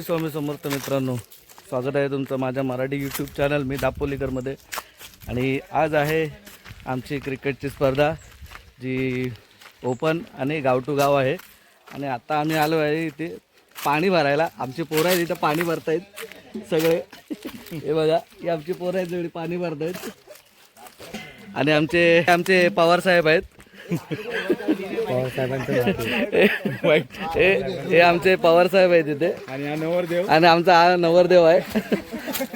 श्री स्वामी समर्थ मित्रांनो. स्वागत आहे तुमचं माझ्या मराठी यूट्यूब चॅनल मी दापोलीकरमध्ये. आणि आज आहे आमची क्रिकेटची स्पर्धा जी ओपन आणि गाव टू गाव आहे. आणि आता आम्ही आलो आहे इथे पाणी भरायला. आमची पोरं आहेत इथं पाणी भरतायत सगळे. हे बघा ही आमची पोरं आहेत जेवढी पाणी भरतायत. आणि आमचे आमचे पवार साहेब आहेत. वाईट. हे हे आमचे पवार साहेब आहेत तिथे. आणि हा नवरदेव. आणि आमचा हा नवरदेव आहे.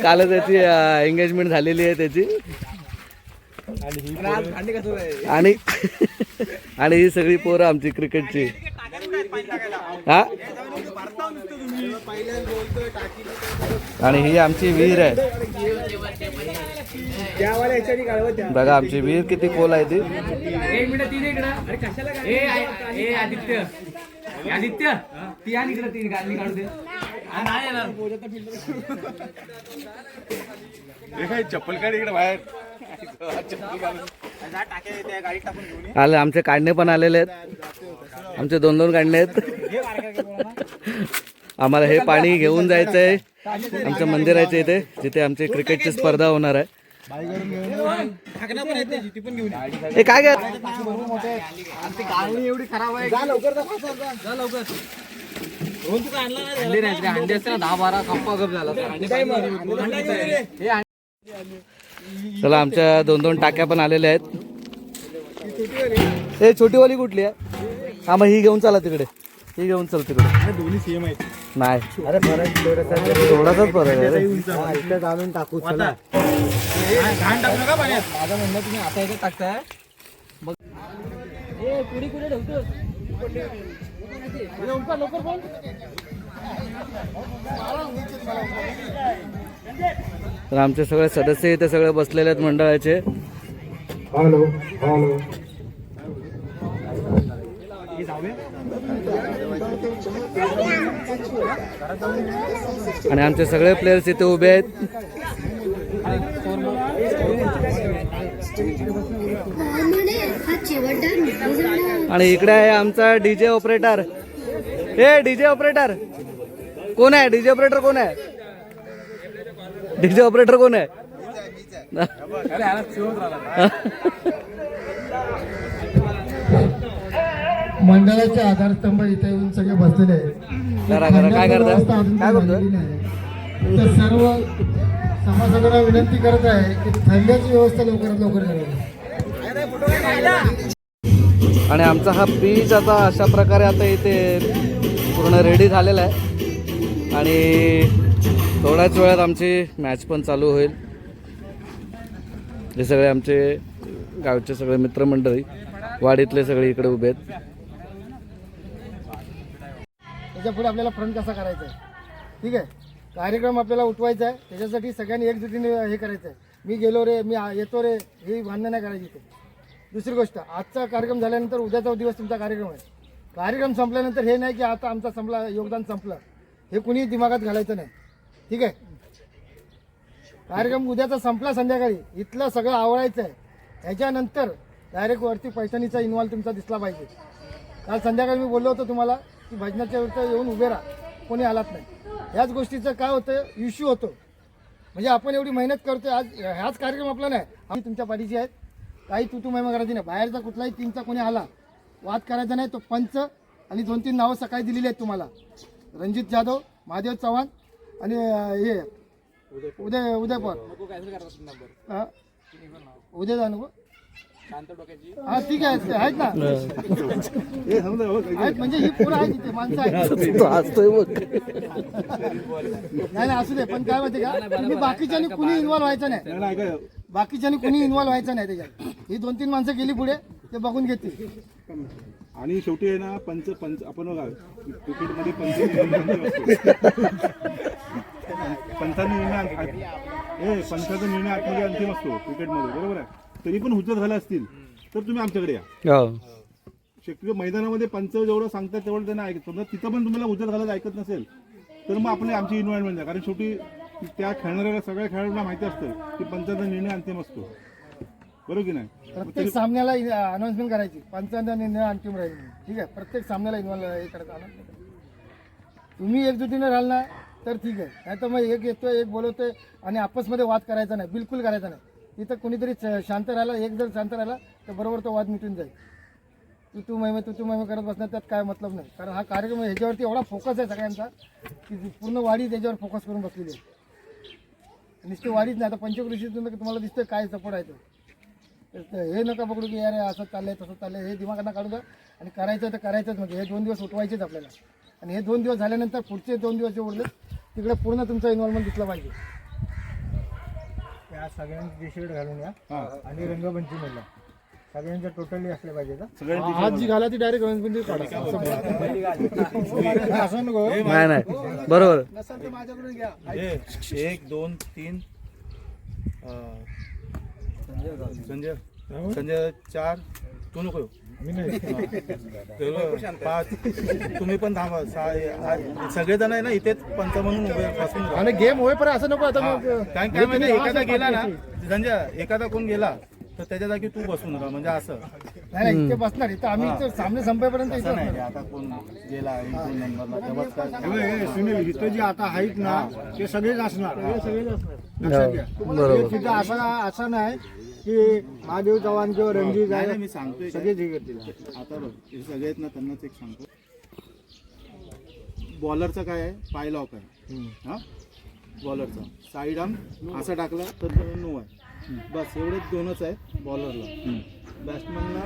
कालच त्याची एंगेजमेंट झालेली आहे त्याची. आणि आणि ही सगळी पोरं आमची क्रिकेटची हा? आणि ही आमची विहीर आहे. बघा आमची विहीर किती खोल आहे ती. एक मिनिट तीन इकडं. अरे कशाला ए आय- ए आदित्य. आदित्य ती आणि इकडं ती गाडी काढू दे. नाही येणार. काय चप्पल काढ इकडे बाहेर. आले आमचे काढणे पण आलेले आहेत. आमचे दोन दोन काढणे आहेत आम्हाला हे पाणी घेऊन जायचं आहे आमचं मंदिर आहे इथे जिथे आमची क्रिकेटची स्पर्धा होणार आहे. हे काय घ्या एवढी खराब आहे दहा बारा कप्पा गप झाला चला आमच्या दोन दोन टाक्या पण आलेल्या आहेत. हे छोटीवाली कुठली आहे? हा मग ही घेऊन चला तिकडे. ही घेऊन चल तिकडे. दोन्ही सेम आहेत. नाही. अरे थोडासाच फरक आहे. रे. घालून टाकू चला. घाण टाकू पाण्यात माझं म्हणणं तुम्ही आता इथे टाकताय. मग ए कुठे ठेवतो लवकर बोल तर आमचे सगळे सदस्य इथे सगळे बसलेले आहेत मंडळाचे. Hello hello. आणि आमचे सगळे प्लेयर्स इथे उभे आहेत. आणि इकडे आहे आमचा डीजे ऑपरेटर हे डीजे ऑपरेटर कोण आहे? डीजे ऑपरेटर कोण आहे? डीजे ऑपरेटर कोण आहे? मंडळाचे आधारस्तंभ इथे येऊन सगळे बसलेले आहेत. करा करा. काय करता? काय. तर सर्व सभासदांना विनंती करत आहे की थंड्याची व्यवस्था लवकरात लवकर करावी. आणि आमचा हा बीच आता अशा प्रकारे आता इथे पूर्ण रेडी झालेला आहे. आणि थोड्याच वेळात आमची मॅच पण चालू होईल. हे सगळे आमचे गावचे सगळे मित्रमंडळी वाडीतले सगळे इकडे उभे आहेत. त्याच्या पुढे आपल्याला फ्रंट कसा करायचा आहे ठीक आहे? कार्यक्रम आपल्याला उठवायचा आहे. त्याच्यासाठी सगळ्यांनी एकजुटीने हे करायचं आहे मी गेलो रे मी येतो रे हे भांडणं नाही करायची ते दुसरी गोष्ट आजचा कार्यक्रम झाल्यानंतर उद्याचा दिवस तुमचा कार्यक्रम आहे. कार्यक्रम संपल्यानंतर हे नाही की आता आमचा संपला योगदान संपलं. हे कुणीही दिमागात घालायचं नाही. ठीक आहे? कार्यक्रम उद्याचा संपला संध्याकाळी. इथलं सगळं आवडायचं आहे ह्याच्यानंतर डायरेक्ट वरती पैठणीचा इन्व्हॉल्व तुमचा दिसला पाहिजे. काल संध्याकाळी मी बोललो होतो तुम्हाला की भजनाच्या वेळेस येऊन उभे राहा. कोणी आलात नाही. ह्याच गोष्टीचं काय होतं इश्यू होतो. म्हणजे आपण एवढी मेहनत करतोय आज ह्याच कार्यक्रम आपला नाही. आम्ही तुमच्या पाठीशी आहेत. काही तू तू महिमा करायची नाही. बाहेरचा कुठलाही टीमचा कोणी आला वाद करायचा नाही. तो पंच आणि दोन तीन नावं सकाळी दिलेली आहेत तुम्हाला. रणजित जाधव महादेव चव्हाण आणि हे उदय उदय हा? उदय जाणू हा ठीक आहे आहेत ना. आहेत म्हणजे ही पोरं आहेत इथे माणसं आहेत. तो हसतोय बघ. नाही नाही असू दे पण काय माहिती का? तुम्ही बाकीच्यांनी कुणी इन्व्हॉल्व व्हायचं नाही. बाकीच्यांनी कुणी इन्व्हॉल्व व्हायचं नाही त्याच्यात. ही दोन तीन माणसं गेली पुढे ते बघून घेतील. आणि शेवटी आहे ना पंच पंच आपण बघा क्रिकेटमध्ये पंच पंचाचा निर्णय पंचाचा निर्णय आतमध्ये अंतिम असतो क्रिकेटमध्ये बरोबर आहे? तरी पण हुज्जत झाल्या असतील तर तुम्ही आमच्याकडे या. हो. शक्य मैदानामध्ये पंच जेवढं सांगतात तेवढं त्यांना ऐकत समजा तिथं पण तुम्हाला हुज्जत घालायला ऐकत नसेल तर मग आपली आमची इन्व्हॉल्वमेंट आहे कारण शेवटी त्या खेळणाऱ्या सगळ्या खेळाडूंना माहिती असतं की पंचाचा निर्णय अंतिम असतो. बरोबर की नाही? प्रत्येक सामन्याला अनाउन्समेंट करायची. पंचांचा निर्णय अंतिम राहील. म्हणून. ठीक आहे? प्रत्येक सामन्याला इन्व्हॉल्व हे करत आला. तुम्ही एकजुटीने राहाल ना तर ठीक आहे. नाही तर मग एक येतोय एक बोलवतोय आणि आपसमध्ये वाद करायचा नाही. बिलकुल करायचा नाही. इथं कुणीतरी शांत राहिला एक जर शांत राहिला तर बरोबर तो वाद मिटून जाईल. तू तू महिमे तू तू महिमे करत बसणार त्यात काय मतलब नाही. कारण हा कार्यक्रम ह्याच्यावरती एवढा फोकस आहे सगळ्यांचा की पूर्ण वाढी त्याच्यावर फोकस करून बसलेली आहे. नुसती वाढीच नाही आता पंचकृषीतून तुम्हाला दिसतं काय सपोर्ट आहे तो. तर हे नका पकडू की यार असं चाललंय तसं चाललंय हे दिमागांना काढू द्या. आणि करायचं तर करायचंच म्हणजे हे दोन दिवस उठवायचेच आपल्याला. आणि हे दोन दिवस झाल्यानंतर पुढचे दोन दिवस जे उरले तिकडे पूर्ण तुमचा इन्व्हॉल्वमेंट दिसला पाहिजे. त्या सगळ्यांची टी शर्ट घालून या आणि रंगपंचमीला सगळ्यांच्या टोटली असले पाहिजे आज जी घाला ती डायरेक्ट रंगपंचमी काढा. असं नको. नाही नाही. बरोबर. नसेल तर माझ्याकडून घ्या. ए, एक दोन तीन अं, संजय संजय चार. तू नको येऊ. हा. पाच. तुम्ही पण थांबा सहा सगळेजण आहे ना इथेच पंच म्हणून उभे राहा. आणि गेम होईपर्यंत असं नको आता हा. मग. कारण काय माहिती एखादा गेला ना संजय एखादा कोण गेला तर त्याच्या जागी तू बसून राहा म्हणजे असं. नाही नाही इथे बसणार इथं आम्ही इथे सामने संपेपर्यंत इथे असं नाही बसणार आता कोण गेला नंबरला तेव्हाच काय. सुनील इथं जे आता आहेत ना ते सगळेच असणार. सगळेच असणार. हो, बरोबर. तिथं असं असं नाही की महादेव चव्हाण किंवा रणजित नाही मी सांगतोय काय. सगळेच हे करतील. आता बघ हे सगळे आहेत ना त्यांनाच एक सांगतो. बॉलरचं काय आहे? पाय लॉक आहे. हा? बॉलरचा साईड आर्म असा टाकला तर नो आहे. बस एवढेच दोनच आहेत बॉलरला बॅट्समॅनला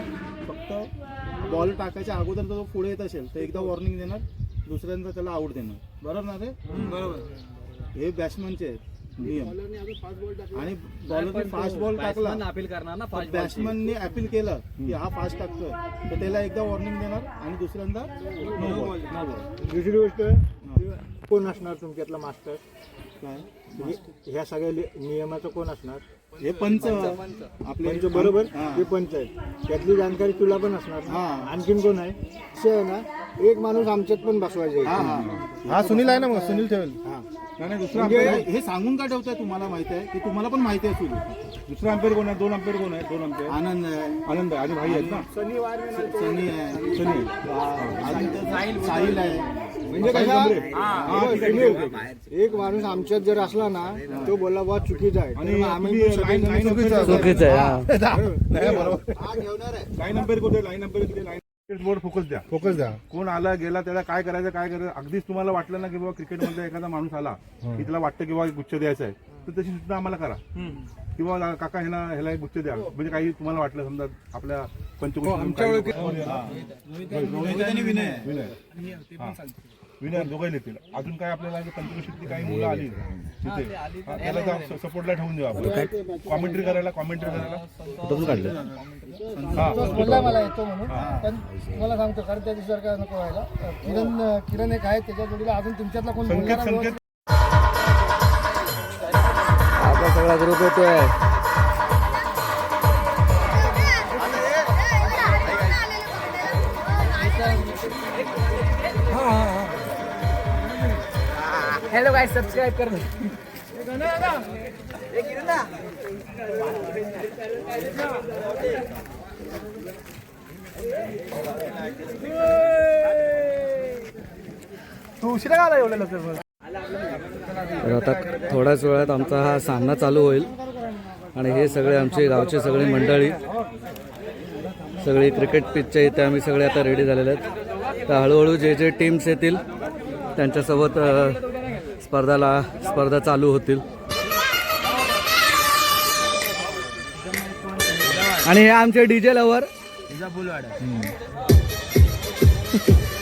फक्त बॉल टाकायच्या अगोदर जर तो पुढे येत असेल तर एकदा वॉर्निंग देणार दुसऱ्यांदा त्याला आऊट देणार. बरोबर ना रे? बरोबर. हे बॅट्समॅनचे आहेत. नियम आणि बॉलरने फास्ट बॉल टाकला. अपील करणार ना बॅट्समनने अपील केलं की हा फास्ट टाकतोय. तर त्याला एकदा वॉर्निंग देणार आणि दुसऱ्यांदा नो बॉल नो बॉल दुसरी गोष्ट कोण असणार तुमच्यातला मास्टर काय? ह्या सगळ्या लि- नियमाचं कोण असणार? हे पंच. आपले पंच बरोबर? हा. पंच आहेत. त्यातली जाणकारी तुला पण असणार. ना? हा. आणखीन कोण आहे? असं आहे ना एक माणूस आमच्यात पण बसवायचा हा आहे. हा हा. सुनील आहे ना मग? सुनील ठेवेल. हा. नाही नाही, दुसरा अंपेअर आहे. हे सांगून का ठेवताय तुम्हाला माहिती आहे? की तुम्हाला पण माहिती असेल दुसरा अंपेअर कोण आहे? दोन अंपेअर कोण आहे दोन अंपेअर आनंद आहे. आनंद आहे. आणि भाई आहेत ना? सनी आहे. सनी आहे. अजून साहिल आहे. म्हणजे. हा. एक माणूस आमच्यात जर असला ना तो बोलला बा चुकीचा आहे. आणि आम्ही चुकीचं आहे. हा. बरोबर. लाईन अंपेअर कुठे? लाईन कुठे? लाईन बोर्ड फोकस द्या. फोकस द्या. कोण आला गेला त्याला काय करायचं काय करायचं अगदीच तुम्हाला वाटलं ना की बाबा क्रिकेटमध्ये एखादा माणूस आला की त्याला वाटतं की बाबा गुच्छ द्यायचा आहे तर तशी सूचना आम्हाला करा. किंवा काका ह्याला ह्याला एक गुच्छ द्या. म्हणजे काही तुम्हाला वाटलं समजा आपल्या पंचकृषी विनय हा. विनय दोघे येतील अजून काय आपल्याला पंचकृषीतली काही मुलं आली तिथे. हा, त्याला सपोर्टला ठेवून देऊ आपण. कॉमेंट्री करायला कॉमेंट्री करायला. हा मला येतो म्हणून. पण तुम्हाला सांगतो कारण त्या दिवशी सारखं नको व्हायला. किरण किरण एक आहे त्याच्या जोडीला अजून तुमच्यातला कोण संकेत बोलणारा संकेत. आता सगळा ग्रुप येतोय. हॅलो गाय सबस्क्राईब कर तू उशिरा का आला एवढ्या लवकर? तर आता थोड्याच वेळात आमचा हा सामना चालू होईल. आणि हे सगळे आमचे गावचे सगळी मंडळी सगळी क्रिकेट पिचच्या इथे आम्ही सगळे आता रेडी झालेले आहेत. तर हळूहळू जे जे टीम्स येतील त्यांच्यासोबत स्पर्धाला स्पर्धा चालू होतील. आणि हे आमचे डीजे लवर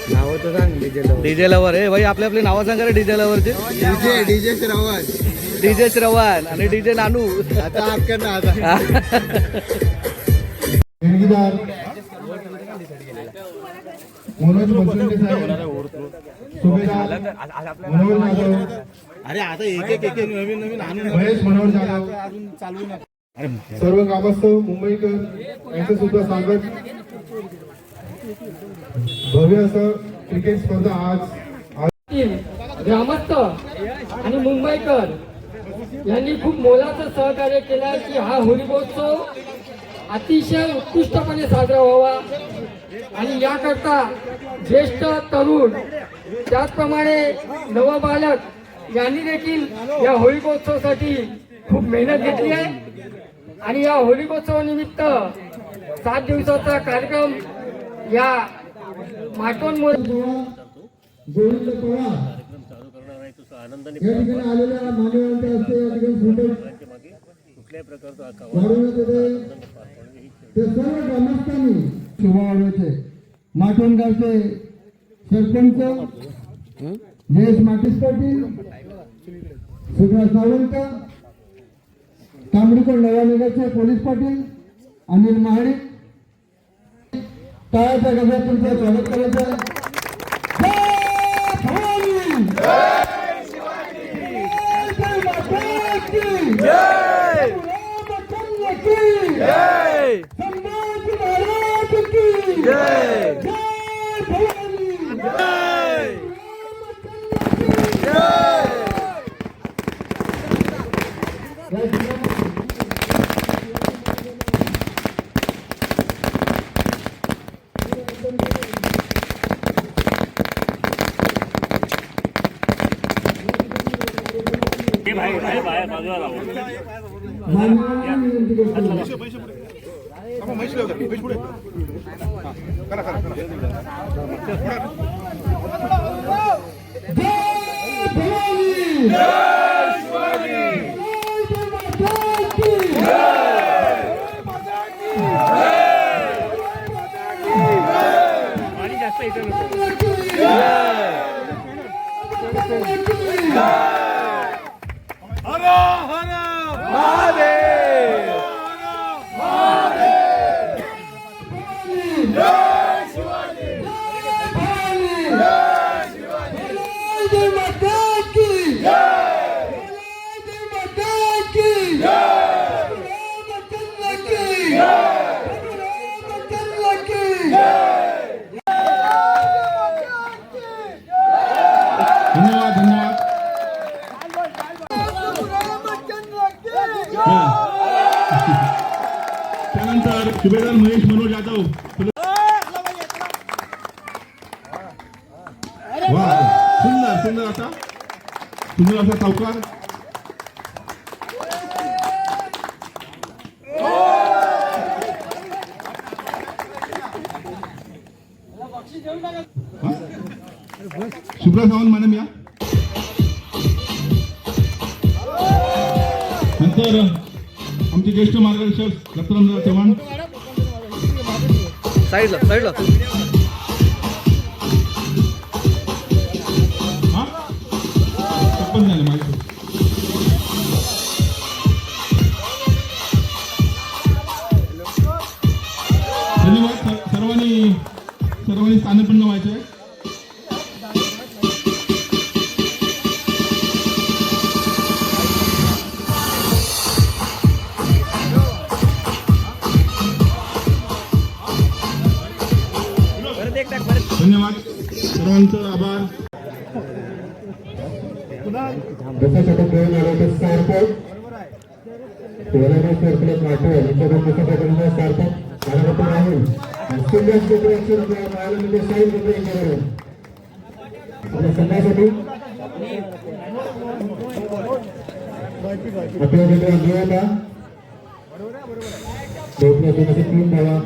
नाव तर सांग डीजे लवर डीजे लवर हे भाई आपले आपली नावं सांगा रे DJ लवरचे DJ DJ Shravan DJ Shravan आणि डीजे नानू. आता आपल्या ना आता मनोज साहेब. जाधव अरे आता एक एक एक नवीन नवीन आणून महेश मनोहर जाधव. अजून चालू नका सर्व ग्रामस्थ मुंबईकर यांचं सुद्धा स्वागत. भव्य असं क्रिकेट स्पर्धा आज ग्रामस्थ आणि मुंबईकर यांनी खूप मोलाचं सहकार्य केलं आहे की हा होळीमहोत्सव अतिशय उत्कृष्टपणे साजरा व्हावा. आणि याकरता ज्येष्ठ तरुण त्याचप्रमाणे नवबालक यांनी देखील या होळीकोत्सवासाठी खूप मेहनत घेतली आहे. आणि या होळीकोत्सवानिमित्त सात दिवसाचा कार्यक्रम या माटोन गोविंद पवार आलेल्या मान्यवरांच्या हस्ते या ठिकाणी फोटो वाढवण्यात येते. ते सर्व ग्रामस्थांनी शोभा वाढवायचे माटोण गावचे सरपंच जयेश माटिस पाटील सुभाष सावंत तांबडीकोण नवानगरचे पोलीस पाटील अनिल महाडिक टाळ्याच्या गजरात तुमचं स्वागत करायचं आहे. जय भवानी! जय माता की! रामचंद्र की! संभाजी महाराज की! जय भवानी! मान्यवरांना विनंती करतो. आपण म्हैस लावू का? म्हैस पुढे. हा, करा करा करा जय भवानी! जय माता की! जय माता की! जय माता की! रामचंद्र की! रामचंद्र की! धन्यवाद धन्यवाद त्यानंतर सुभेदार महेश मनोज यादव. वा सुंदर सुंदर असा सुंदर असा हा? सुब्रा सावंत मॅडम या. नंतर आमचे ज्येष्ठ मार्गदर्शक दत्तरामदास चव्हाण. साईडला साईडला. हा? झाले धन्यवाद सर- सर्वांनी सर्वांनी स्थानपन्न व्हायचं आहे साईड होते यांच्याकडून आपल्या संघासाठी. आपल्या मित्र अंजुळा दोन तीन धावा.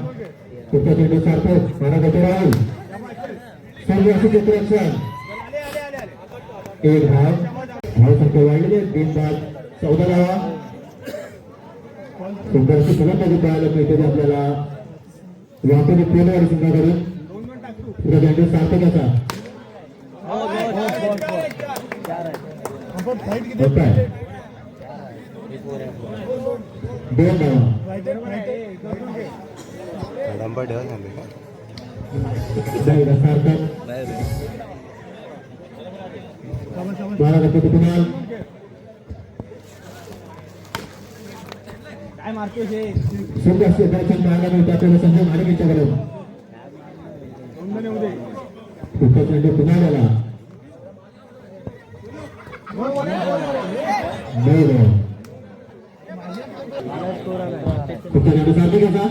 तुमच्या चेंडू मला महाराजांचे राहुल. सर्व असे क्षेत्राचं एक भाग भाव संख्या वाढलेले तीन भाग चौदा धावा सुंदरशी फलंदाजी पाहायला मिळते आपल्याला व्यापारी पेनवाडी संघाकडून तुझा बँडू सार्थकाचा होत दोन धावा जाहिरा सार्थक बारा गती कुणाल सुंदर क्षेत्राचं पाहायला मिळतं आपल्याला संजय महाडिक यांच्याकडून पुढचा चेंडू पुन्हा गेला नाही नाही. पुढचा चेंडू सार्थकाचा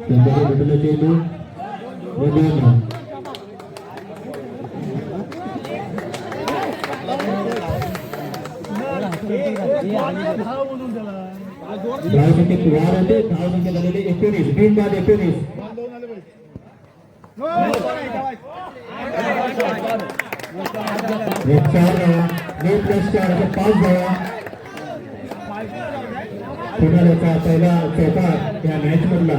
त्यांच्याकडे भेटलेला चेंडू व दोन धावा. धावसंख्येत वाढ होते धावसंख्या झालेली एकोणीस तीन बाद एकोणीस चार धावा नऊ प्लस चार पाच धावा पुन्हा पहिला चौथा या मॅच मधला.